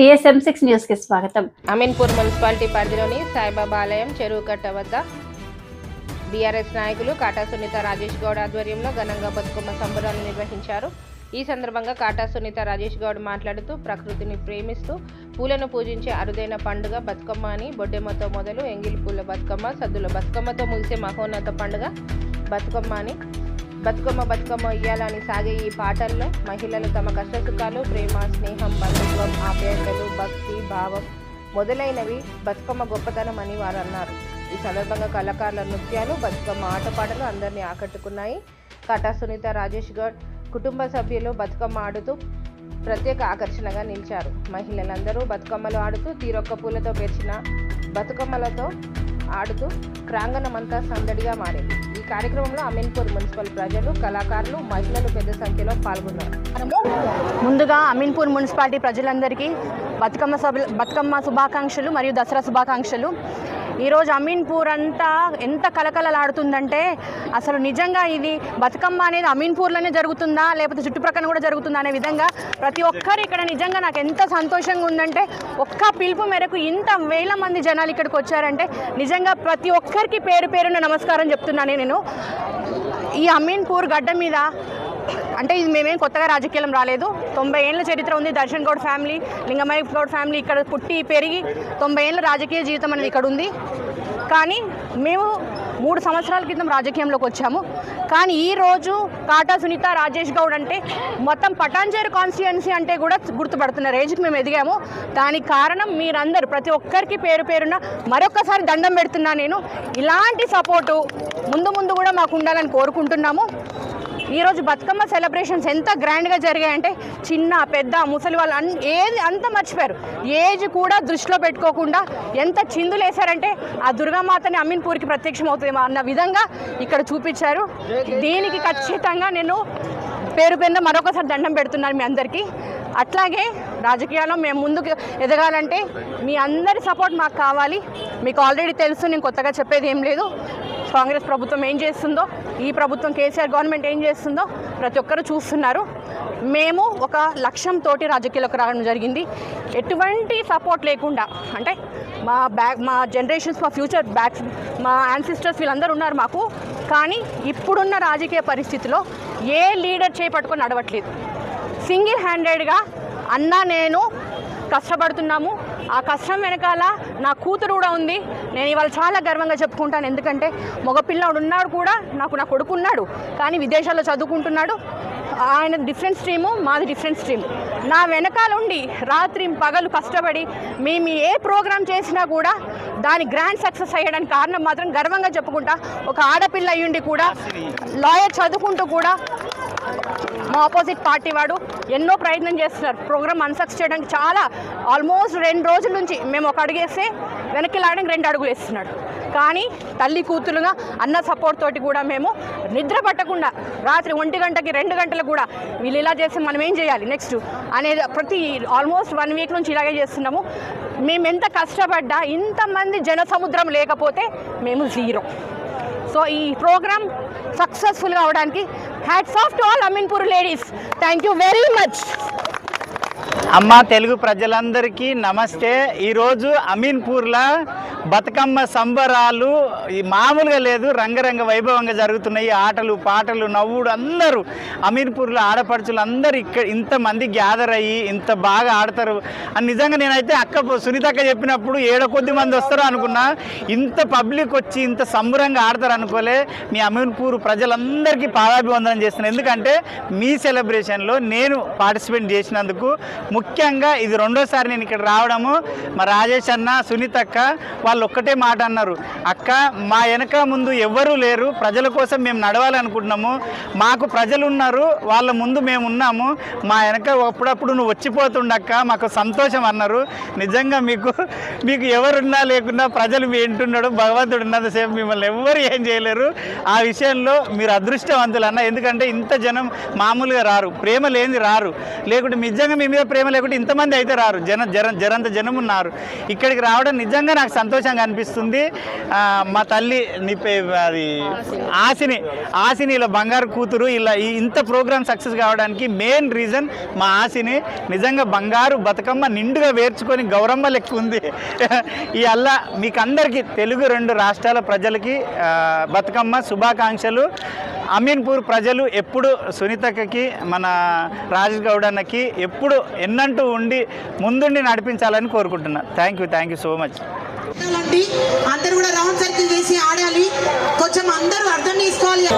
TSM six న్యూస్కి స్వాగతం. Ameenpur municipality పరిధిలోని సాయిబాబా ఆలయం చెరువు కట్ట వద్ద బీఆర్ఎస్ నాయకులు కాటా సునీత రాజేష్ గౌడ్ ఆధ్వర్యంలో ఘనంగా బతుకమ్మ సంబరాలు నిర్వహించారు. ఈ సందర్భంగా కాటా సునీత రాజేష్ గౌడ్ మాట్లాడుతూ ప్రకృతిని ప్రేమిస్తూ పూలను పూజించే అరుదైన పండుగ బతుకమ్మ అని బొడ్డెమ్మతో మొదలు ఎంగిలి పూల బతుకమ్మ సద్దుల బతుకమ్మతో ముగిసే మహోన్నత పండుగ బతుకమ్మ అని బతుకమ్మ బతుకమ్మ ఇయ్యాలని సాగే ఈ పాటల్లో మహిళలు తమ కష్టసుఖాలు ప్రేమ స్నేహం బంధుత్వం ఆప్యాయతలు భక్తి భావం మొదలైనవి బతుకమ్మ గొప్పతనం అని వారు అన్నారు ఈ సందర్భంగా కళాకారుల నృత్యాలు బతుకమ్మ ఆటపాటలు అందరినీ ఆకట్టుకున్నాయి. కటా సునీత రాజేష్ గౌడ్ కుటుంబ సభ్యులు బతుకమ్మ ఆడుతూ ప్రత్యేక ఆకర్షణగా నిలిచారు. మహిళలందరూ బతుకమ్మలు ఆడుతూ తీరొక్క పూలతో పేర్చిన బతుకమ్మలతో ఆడుతూ ప్రాంగణమంతా సందడిగా మారింది. కార్యక్రమంలో అమీన్పూర్ మున్సిపల్ ప్రజలు కళాకారులు మహిళలు పెద్ద సంఖ్యలో పాల్గొన్నారు. మనము ముందుగా అమీన్పూర్ మున్సిపాలిటీ ప్రజలందరికీ బతుకమ్మ సభ బతుకమ్మ శుభాకాంక్షలు మరియు దసరా శుభాకాంక్షలు. ఈరోజు అమీన్పూర్ అంతా ఎంత కలకలలాడుతుందంటే అసలు నిజంగా ఇది బతుకమ్మ అనేది అమీన్పూర్లోనే జరుగుతుందా? లేకపోతే చుట్టుప్రక్కన కూడా జరుగుతుందా అనే విధంగా ప్రతి ఒక్కరు ఇక్కడ నిజంగా నాకు ఎంత సంతోషంగా ఉందంటే ఒక్క పిలుపు మేరకు ఇంత వేల మంది జనాలు ఇక్కడికి వచ్చారంటే నిజంగా ప్రతి ఒక్కరికి పేరు పేరున నమస్కారం చెప్తున్నాను నేను. ఈ అమీన్పూర్ గడ్డ మీద అంటే ఇది మేమేం కొత్తగా రాజకీయం రాలేదు. తొంభై ఏళ్ళ చరిత్ర ఉంది. దర్శన్ గౌడ్ ఫ్యామిలీ లింగమయ్య గౌడ్ ఫ్యామిలీ ఇక్కడ పుట్టి పెరిగి తొంభై ఏళ్ళ రాజకీయ జీవితం అనేది ఇక్కడ ఉంది. కానీ మేము మూడు సంవత్సరాల క్రితం రాజకీయంలోకి వచ్చాము. కానీ ఈ రోజు కాటా సునీత రాజేష్ గౌడ్ అంటే మొత్తం పటాంజేరు కాన్స్టిట్యున్సీ అంటే కూడా గుర్తుపడుతున్న రేంజ్కి మేము ఎదిగాము. దానికి కారణం మీరందరూ ప్రతి ఒక్కరికి పేరు పేరున మరొకసారి దండం పెడుతున్నా నేను. ఇలాంటి సపోర్టు ముందు ముందు కూడా మాకు ఉండాలని కోరుకుంటున్నాము. ఈరోజు బతుకమ్మ సెలబ్రేషన్స్ ఎంత గ్రాండ్గా జరిగాయంటే చిన్న పెద్ద ముసలి వాళ్ళు అన్ ఏది అంత మర్చిపోయారు. ఏజ్ కూడా దృష్టిలో పెట్టుకోకుండా ఎంత చిందులు వేశారంటే ఆ దుర్గామాతని అమీన్పూర్కి ప్రత్యక్షం అవుతుంది అన్న విధంగా ఇక్కడ చూపించారు. దీనికి ఖచ్చితంగా నేను పేరు పేరున మరొకసారి దండం పెడుతున్నాను మీ అందరికీ. అట్లాగే రాజకీయాల్లో మేము ముందుకు ఎదగాలంటే మీ అందరి సపోర్ట్ మాకు కావాలి. మీకు ఆల్రెడీ తెలుసు నేను కొత్తగా చెప్పేది ఏం లేదు. కాంగ్రెస్ ప్రభుత్వం ఏం చేస్తుందో ఈ ప్రభుత్వం కేసీఆర్ గవర్నమెంట్ ఏం చేస్తుందో ప్రతి ఒక్కరు చూస్తున్నారు. మేము ఒక లక్ష్యంతో రాజకీయాలకు రావడం జరిగింది. ఎటువంటి సపోర్ట్ లేకుండా అంటే మా బ్యాక్ మా జనరేషన్స్ మా ఫ్యూచర్ బ్యాక్ మా యాన్సిస్టర్స్ వీళ్ళందరూ ఉన్నారు మాకు. కానీ ఇప్పుడున్న రాజకీయ పరిస్థితిలో ఏ లీడర్ చేపట్టుకొని నడవట్లేదు. సింగిల్ హ్యాండెడ్గా అన్న నేను కష్టపడుతున్నాము. ఆ కష్టం వెనకాల నా కూతురు కూడా ఉంది. నేను ఇవాళ చాలా గర్వంగా చెప్పుకుంటాను. ఎందుకంటే మగపిల్లాడు ఉన్నాడు కూడా నాకు నా కొడుకు ఉన్నాడు. కానీ విదేశాల్లో చదువుకుంటున్నాడు. ఆయన డిఫరెంట్ స్ట్రీము మాది డిఫరెంట్ స్ట్రీమ్ నా వెనకాల ఉండి రాత్రి పగలు కష్టపడి మేము ఏ ప్రోగ్రాం చేసినా కూడా దాని గ్రాండ్ సక్సెస్ అయ్యడానికి కారణం మాత్రం గర్వంగా చెప్పుకుంటా ఒక ఆడపిల్ల అయ్యుండి కూడా లాయర్ చదువుకుంటూ కూడా మా ఆపోజిట్ పార్టీ వాడు ఎన్నో ప్రయత్నం చేస్తున్నారు. ప్రోగ్రామ్ అన్సక్స్ చేయడానికి చాలా ఆల్మోస్ట్ రెండు రోజుల నుంచి మేము ఒక అడుగు వేస్తే వెనక్కి లాడడానికి రెండు అడుగులు వేస్తున్నాడు. కానీ తల్లి కూతురుగా అన్న సపోర్ట్ తోటి కూడా మేము నిద్ర పట్టకుండా రాత్రి ఒంటి గంటకి రెండు గంటలకు కూడా వీళ్ళు ఇలా చేస్తే మనం ఏం చేయాలి? నెక్స్ట్ అనేది ప్రతి ఆల్మోస్ట్ వన్ వీక్ నుంచి ఇలాగే చేస్తున్నాము. మేము ఎంత కష్టపడ్డా ఇంతమంది జన సముద్రం లేకపోతే మేము జీరో సో ఈ ప్రోగ్రామ్ సక్సెస్ఫుల్గా అవడానికి hats off to all Ameenpur ladies thank you very much అమ్మ తెలుగు ప్రజలందరికీ నమస్తే. ఈరోజు అమీన్పూర్లో బతుకమ్మ సంబరాలు మామూలుగా లేదు రంగరంగ వైభవంగా జరుగుతున్నాయి. ఆటలు పాటలు నవ్వుడు అందరూ అమీన్పూర్లో ఆడపడుచులు అందరూ ఇక్కడ ఇంతమంది గ్యాదర్ అయ్యి ఇంత బాగా ఆడతారు. అని నిజంగా నేనైతే అక్క సునీతక్క చెప్పినప్పుడు ఏడో కొద్ది మంది వస్తారు అనుకున్నా ఇంత పబ్లిక్ వచ్చి ఇంత సంబరంగా ఆడతారు అనుకోలే. మీ అమీన్పూర్ ప్రజలందరికీ పాదాభివందనం చేస్తున్నాను ఎందుకంటే మీ సెలబ్రేషన్లో నేను పార్టిసిపేట్ చేసినందుకు ముఖ్యంగా ఇది రెండోసారి నేను ఇక్కడ రావడము. మా రాజేష్ అన్న సునీత అక్క వాళ్ళు ఒక్కటే మాట అన్నారు. అక్క మా వెనక ముందు ఎవ్వరూ లేరు. ప్రజల కోసం మేము నడవాలనుకుంటున్నాము. మాకు ప్రజలు ఉన్నారు. వాళ్ళ ముందు మేము ఉన్నాము. మా వెనక అప్పుడప్పుడు నువ్వు వచ్చిపోతుండక్క మాకు సంతోషం అన్నారు. నిజంగా మీకు మీకు ఎవరున్నా లేకున్నా ప్రజలు మీ ఇంటున్నాడు భగవంతుడు ఉన్నంతసేపు మిమ్మల్ని ఎవ్వరు ఏం చేయలేరు. ఆ విషయంలో మీరు అదృష్టవంతులు అన్న. ఎందుకంటే ఇంత జనం మామూలుగా రారు. ప్రేమ లేని రారు. లేకుంటే నిజంగా మీ మీద ప్రేమ ప్రోగ్రామ్ లేకుంటే ఇంతమంది అయితే రారు. జన జర జరంత జనం ఉన్నారు. ఇక్కడికి రావడం నిజంగా నాకు సంతోషంగా అనిపిస్తుంది. మా తల్లి నిప్పే అది ఆశని ఆశని ఇలా బంగారు కూతురు ఇలా ఈ ఇంత ప్రోగ్రామ్ సక్సెస్ కావడానికి మెయిన్ రీజన్ మా ఆశని నిజంగా బంగారు బతుకమ్మ నిండుగా వేర్చుకొని గౌరమ్మ లెక్క ఉంది. ఈ అల్లా మీకు అందరికీ తెలుగు రెండు రాష్ట్రాల ప్రజలకి బతుకమ్మ శుభాకాంక్షలు. అమీన్పూర్ ప్రజలు ఎప్పుడు సునీతకి మన రాజేష్ గౌడ్ అన్నకి ఎప్పుడు ఎన్నంటూ ఉండి ముందుండి నడిపించాలని కోరుకుంటున్నా. Thank you thank you so much అందరూ కూడా రౌండ్ సర్కిల్ చేసి ఆడాలి. కొంచెం అందరూ అర్థం చేసుకోవాలి.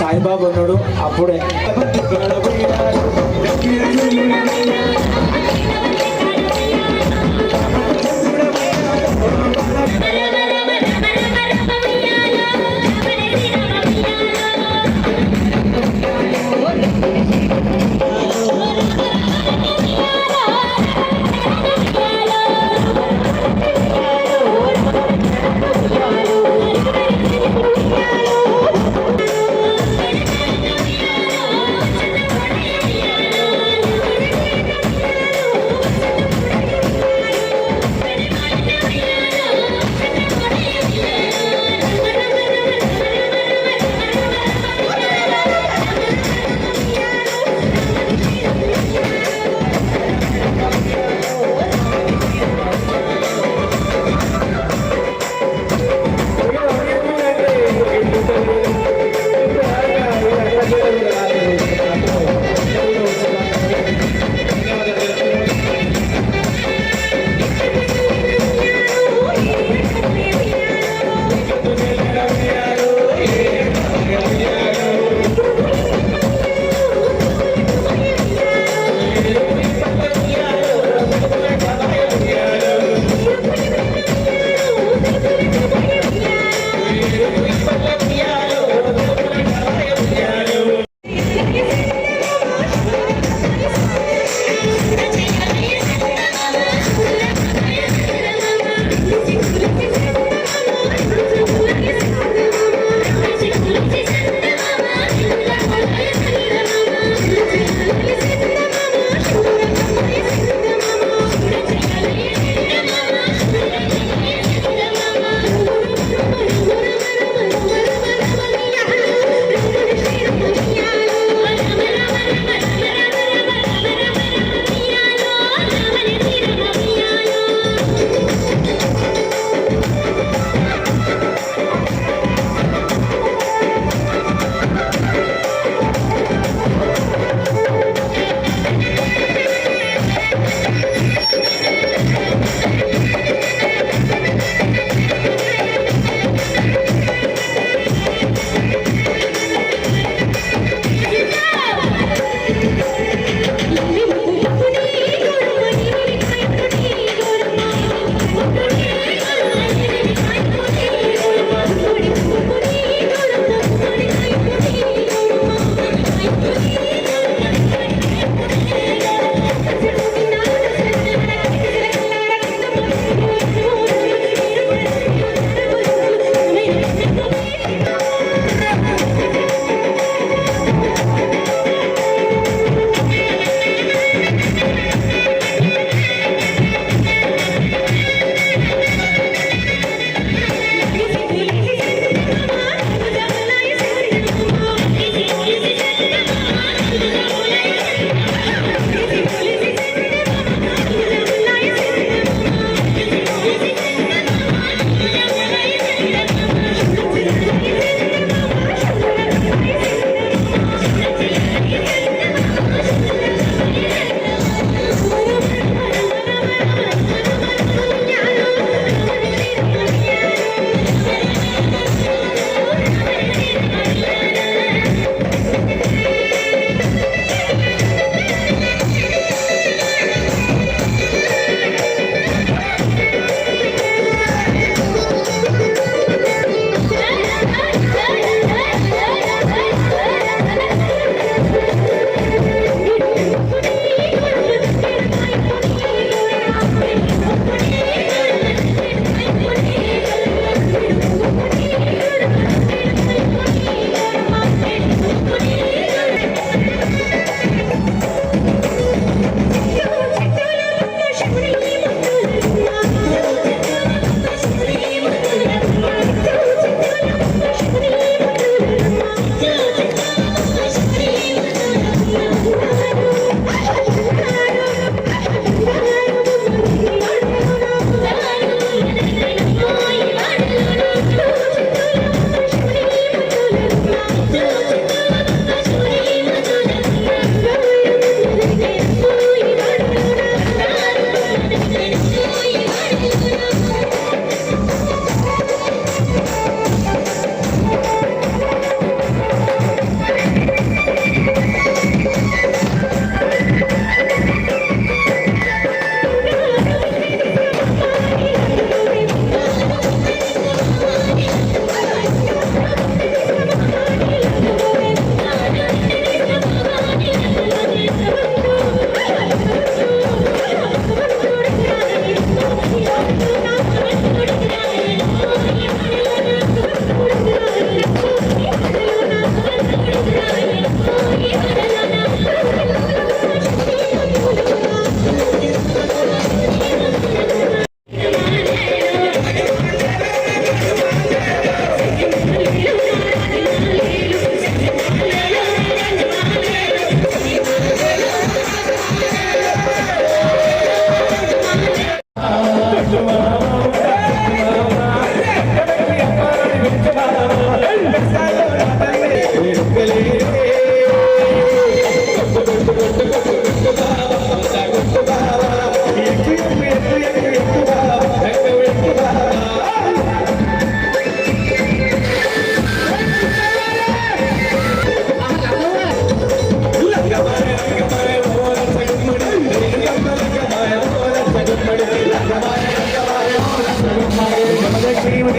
సాయిబాబు ఉన్నాడు. అప్పుడే.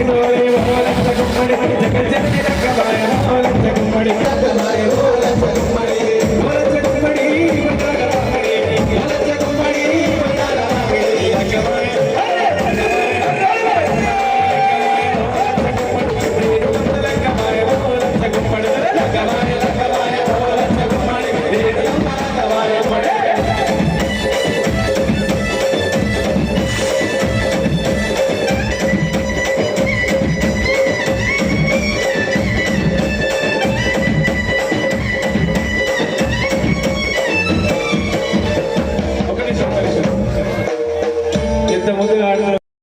ஜெகஜெகி ஜெகஜெகி ஜெகஜெகி